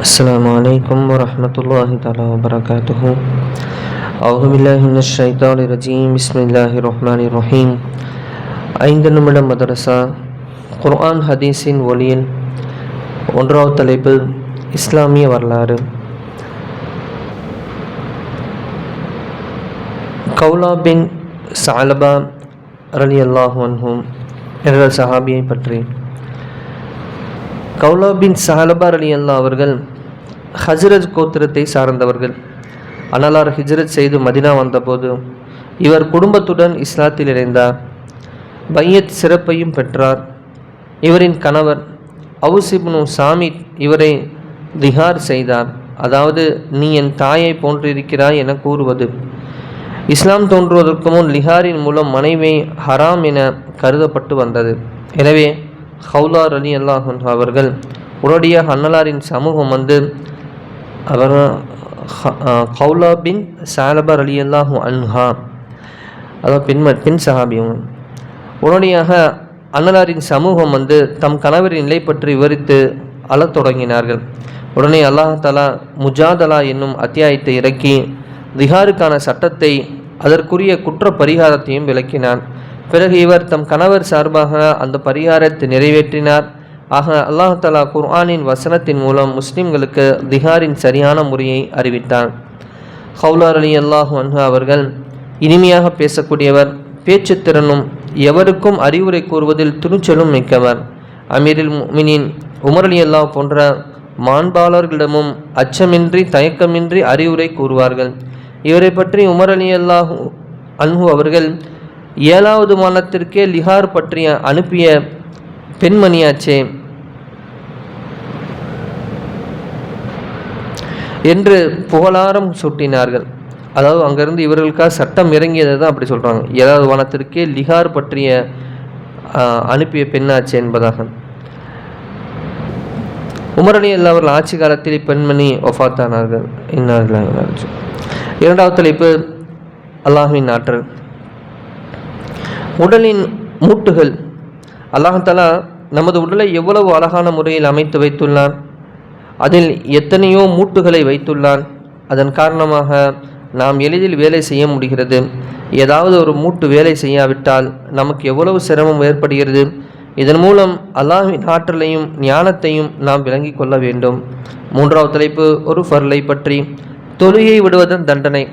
السلام عليكم ورحمة الله تعالى وبركاته أعوذ بالله من الشيطان الرجيم بسم الله الرحمن الرحيم ஐந்து நிமிடம் மதரசா குர்ஆன் ஹதீஸின் ஒளியில் ஒன்றாவது தலைப்பு இஸ்லாமிய வரலாறு கௌலா பின் சாலபா ரலி அல்லாஹு அன்ஹும் என்ற சஹாபியை பற்றி கௌலா பின் சாலபா அலி அல்லா அவர்கள் ஹஜ்ரத் கோத்திரத்தை சார்ந்தவர்கள். அனலார் ஹிஜ்ரத் செய்து மதினா வந்தபோது இவர் குடும்பத்துடன் இஸ்லாத்தில் இணைந்தார். பையத் சிறப்பையும் பெற்றார். இவரின் கணவர் அவுசிப்னு சாமித் இவரை திஹார் செய்தார். அதாவது நீ என் தாயை போன்றிருக்கிறாய் என கூறுவது. இஸ்லாம் தோன்றுவதற்கு முன் லிஹாரின் மூலம் மனைவி ஹராம் என கருதப்பட்டு வந்தது. எனவே ஹவுலார் அலி அல்லாஹன் அவர்கள் உடனடியாக அன்னலாரின் சமூகம் வந்து அவர் ஹவுலா பின் சாலபர் அலி அல்லாஹு அன்ஹா அதாவது பின் பின் சஹாபியும் உடனடியாக அன்னலாரின் சமூகம் வந்து தம் கணவரின் நிலை பற்றி விவரித்து அழத் தொடங்கினார்கள். உடனே அல்லாஹாலா முஜாதலா என்னும் அத்தியாயத்தை இறக்கி திகாருக்கான சட்டத்தை அதற்குரிய குற்ற பரிகாரத்தையும் விளக்கினான். பிறகு இவர் தம் கணவர் சார்பாக அந்த பரிகாரத்தை நிறைவேற்றினார். ஆக அல்லாஹாலா குர்ஆனின் வசனத்தின் மூலம் முஸ்லிம்களுக்கு திஹாரின் சரியான முறையை அறிவித்தார். ஹவுலார் அலி அல்லாஹு அன்ஹு அவர்கள் இனிமையாக பேசக்கூடியவர் பேச்சு திறனும் எவருக்கும் அறிவுரை கூறுவதில் துணிச்சலும் மிக்கவர். அமீரில் மினின் உமர் அலி அல்லாஹ் போன்ற மாண்பாளர்களிடமும் அச்சமின்றி தயக்கமின்றி அறிவுரை கூறுவார்கள். இவரை பற்றி உமர் அலி அல்லாஹு அன்ஹு அவர்கள் ஏழாவது மாதத்திற்கே லிஹார் பற்றிய அனுப்பிய பெண்மணியாச்சே. என்று புகழாரம் சூட்டினார்கள். அதாவது அங்கேருந்து இவர்களுக்காக சட்டம் இறங்கியதை தான் அப்படி சொல்கிறாங்க ஏழாவது வனத்திற்கே லிஹார் பற்றிய அனுப்பிய பெண்ணாச்சு என்பதாக. உமரணி அவர்கள் ஆட்சி காலத்தில் பெண்மணி ஒஃபாத்தானார்கள். இரண்டாவது தலைப்பு அல்லாஹின் ஆற்றல். உடலின் மூட்டுகள். அல்லாஹாலா நமது உடலை எவ்வளவு அழகான முறையில் அமைத்து வைத்துள்ளான். அதில் எத்தனையோ மூட்டுகளை வைத்துள்ளான். அதன் காரணமாக நாம் எளிதில் வேலை செய்ய முடிகிறது. ஏதாவது ஒரு மூட்டு வேலை செய்யாவிட்டால் நமக்கு எவ்வளவு சிரமம் ஏற்படுகிறது. இதன் மூலம் அல்லாஹின் ஆற்றலையும் ஞானத்தையும் நாம் விளங்கி கொள்ள வேண்டும். மூன்றாவது தலைப்பு ஒரு ஃபர்லை பற்றி. தொழுகை விடுவதன் தண்டனை.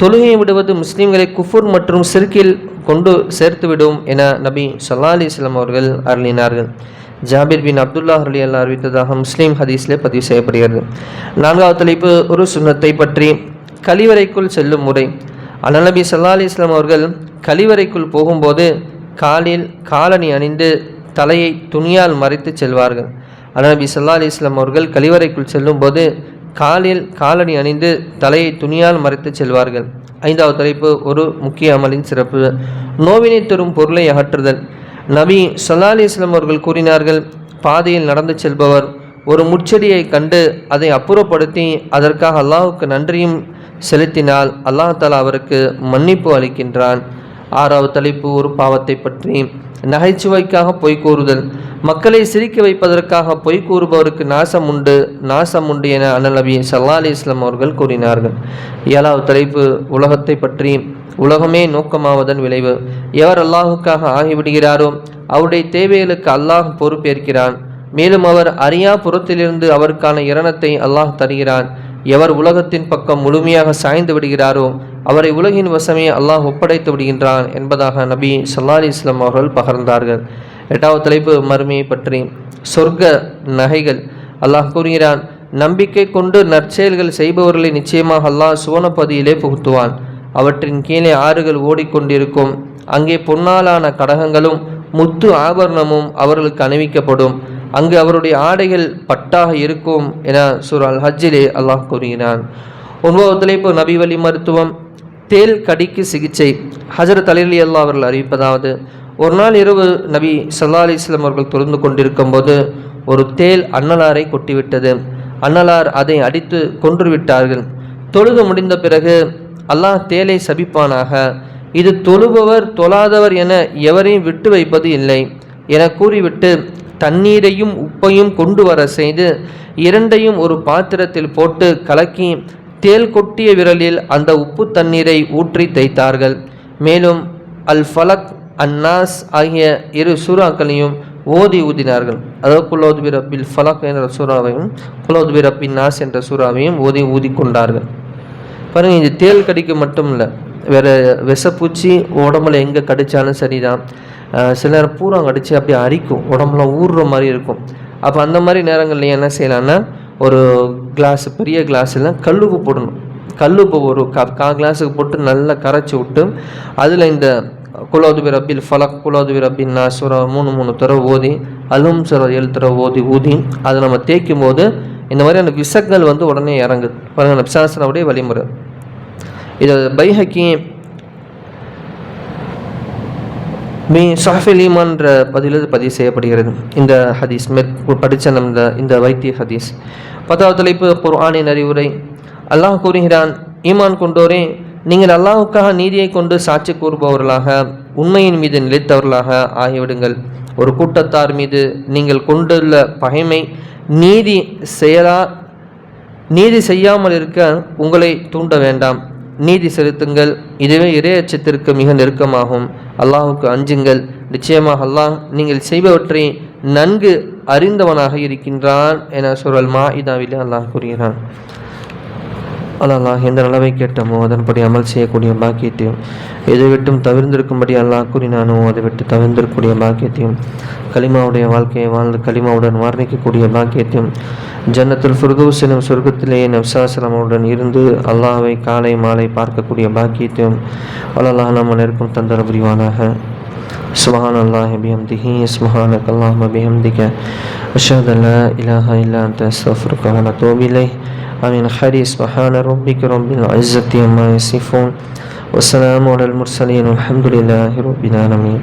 தொழுகை விடுவது முஸ்லீம்களை குஃபுர் மற்றும் சிறுக்கில் கொண்டு சேர்த்துவிடும் என நபி சல்லா அலிஸ்லாம் அவர்கள் அருளினார்கள். ஜாபிர் பின் அப்துல்லா அலி அல்லா அறிவித்ததாக முஸ்லீம் ஹதீஸ்லே பதிவு செய்யப்படுகிறது. நான்காவது தலைப்பு ஒரு சுண்ணத்தை பற்றி கழிவறைக்குள் செல்லும் முறை. அனநபி சல்லா அலி இஸ்லாம் அவர்கள் கழிவறைக்குள் போகும்போது காலில் காலணி அணிந்து தலையை துணியால் மறைத்து செல்வார்கள். அனநபி சல்லா அலி இஸ்லாம் அவர்கள் கழிவறைக்குள் செல்லும்போது காலில் காலணி அணிந்து தலையை துணியால் மறைத்து செல்வார்கள். ஐந்தாவது தலைப்பு ஒரு முக்கிய அமலின் சிறப்பு. நோவினை தரும் பொருளை அகற்றுதல். நபி சொல்லா இஸ்லாம் அவர்கள் கூறினார்கள் பாதையில் நடந்து செல்பவர் ஒரு முச்செடியை கண்டு அதை அப்புறப்படுத்தி அதற்காக அல்லாஹுக்கு நன்றியும் செலுத்தினால் அல்லாஹாலா அவருக்கு மன்னிப்பு அளிக்கின்றான். ஆறாவது தலைப்பு ஒரு பாவத்தை பற்றி. நகைச்சுவைக்காக பொய் கூறுதல். மக்களை சிரிக்க வைப்பதற்காக பொய் கூறுபவருக்கு நாசம் உண்டு நாசம் உண்டு என அனநபி சல்லா அலி இஸ்லாம் அவர்கள் கூறினார்கள். ஏழாவது தலைப்பு உலகத்தை பற்றி. உலகமே நோக்கமாவதன் விளைவு. எவர் அல்லாஹுக்காக ஆகிவிடுகிறாரோ அவருடைய தேவைகளுக்கு அல்லாஹ் பொறுப்பேற்கிறான். மேலும் அவர் அறியா புறத்திலிருந்து அவருக்கான இரணத்தை அல்லாஹ் தருகிறான். எவர் உலகத்தின் பக்கம் முழுமையாக சாய்ந்து விடுகிறாரோ அவரை உலகின் வசமே அல்லாஹ் ஒப்படைத்து விடுகின்றான் என்பதாக நபி சல்லா அலி இஸ்லாம் அவர்கள் பகர்ந்தார்கள். எட்டாவது தலைப்பு மறுமையை பற்றி. சொர்க்க நகைகள். அல்லாஹ் கூறுகிறான் நம்பிக்கை கொண்டு நற்செயல்கள் செய்பவர்களை நிச்சயமாக அல்லாஹ் சுவனப்பதியிலே புகுத்துவான். அவற்றின் கீழே ஆறுகள் ஓடிக்கொண்டிருக்கும். அங்கே பொன்னாலான கடகங்களும் முத்து ஆபரணமும் அவர்களுக்கு அணிவிக்கப்படும். அங்கு அவருடைய ஆடைகள் பட்டாக இருக்கும் என சுர் அல் ஹஜ்ஜிலே அல்லாஹ் கூறுகிறான். ஒன்பது தலைப்பு நபி வழி மருத்துவம் தேல் கடிக்கு சிகிச்சை ஹஜரத் அலி அல்லா அவர்கள் அறிவிப்பதாவது ஒரு நாள் இரவு நபி சல்லா அலிஸ்லாம் அவர்கள் தொடர்ந்து கொண்டிருக்கும் போது ஒரு தேல் அன்னலாரை கொட்டிவிட்டது. அன்னலார் அதை அடித்து கொன்று விட்டார்கள். தொழுது முடிந்த பிறகு அல்லாஹ் தேலை சபிப்பானாக இது தொழுபவர் தொழாதவர் என எவரையும் விட்டு வைப்பது இல்லை என கூறிவிட்டு தண்ணீரையும் உப்பையும் கொண்டு வர செய்து இரண்டையும் ஒரு பாத்திரத்தில் போட்டு கலக்கி தேல் கொட்டிய விரலில் அந்த உப்பு தண்ணீரை ஊற்றி தைத்தார்கள் மேலும் அல் ஃபலக் அன்னாஸ் ஆகிய இரு சூறாக்களையும் ஓதி ஊதினார்கள். அதாவது குலோத் பிரபில் ஃபலக் என்ற சூறாவையும் குலோத் பிரபின் நாஸ் என்ற சூறாவையும் ஓதி ஊதி கொண்டார்கள் பாருங்கள் இது தேல் கடிக்க மட்டும் இல்லை வேறு விஷப்பூச்சி உடம்புல எங்கே கடித்தாலும் சரிதான். சில நேரம் பூரா கடிச்சு அப்படியே அரிக்கும். உடம்புலாம் ஊறுற மாதிரி இருக்கும். அப்போ அந்த மாதிரி நேரங்களில் என்ன செய்யலான்னா ஒரு கிளாஸ் பெரிய கிளாஸில் கல்லுப்பு போடணும். கல்லுப்பு ஒரு கா கா கிளாஸுக்கு போட்டு நல்லா கரைச்சி விட்டு அதில் இந்த குலோதுபி ரப்பில் ஃபலக் குலோதுபி ரப்பின் நாசுர மூணு மூணு தடவை ஓதி அலும் சுர ஏழு தடவை ஓதி ஊதி அதை நம்ம தேய்க்கும் போது இந்த மாதிரியான விசங்கள் வந்து உடனே இறங்குது. பாருங்கள் பிசாசனுடைய வழிமுறை. இதை பைஹக்கி மீ ஷாஃபில் ஈமான்ற பதிலில் பதிவு செய்யப்படுகிறது. இந்த ஹதீஸ் படித்த நம்ம இந்த வைத்திய ஹதீஸ். பத்தாவது தலைப்பு குர்ஆனின் அறிவுரை. அல்லாஹ் கூறுகிறான் ஈமான் கொண்டோரே நீங்கள் அல்லாஹுக்காக நீதியை கொண்டு சாட்சி கூறுபவர்களாக உண்மையின் மீது நிலைத்தவர்களாக ஆகிவிடுங்கள். ஒரு கூட்டத்தார் மீது நீங்கள் கொண்டுள்ள பகைமை நீதி செயலா நீதி செய்யாமல் இருக்க உங்களை தூண்ட வேண்டாம். நீதி செலுத்துங்கள். இதுவே இறையச்சத்திற்கு மிக நெருக்கமாகும். அல்லாஹுக்கு அஞ்சுங்கள். நிச்சயமாக அல்லாஹ் நீங்கள் செய்பவற்றை நன்கு அறிந்தவனாக இருக்கின்றான் என சுரல் மா இதாவிலே அல்லாஹ் கூறுகிறான். அல்லாஹ் எந்த அளவை கேட்டமோ அதன்படி அமல் செய்யக்கூடிய பாக்கியத்தையும் எதை விட்டும் தவிர்ந்திருக்கும்படி அல்லாஹ் கூறினானோ அதை விட்டு தவிர்ந்திருக்கக்கூடிய பாக்கியத்தையும் கலிமாவுடைய வாழ்க்கையை வாழ்ந்து கலிமாவுடன் மரணிக்கக்கூடிய பாக்கியத்தையும் ஜன்னத்தில் சுர்கவுஸ் சொர்க்கத்திலேயே நப்சாசிரமுடன் இருந்து அல்லாவை காலை மாலை பார்க்கக்கூடிய பாக்கியத்தையும் வளலாக நம்ம நெருக்கம் தந்திர புரிவானாக. சுபஹான் அல்லாஹ் பிஹம்திஹி சுபஹானக் அல்லாஹ் பிஹம்திக அஷத் அல்லா இலாஹா இல்லா அந்த சஃபுர்கான தோபிலை அமீன். ஹரி சுபஹான ரொம்பிக் ரொம்பின் அஜத்தி அம்மா சிஃபோன் வசலாம் உடல் முர்சலீன். அலமதுல்லாஹி ரொபின் ஆலமீன்.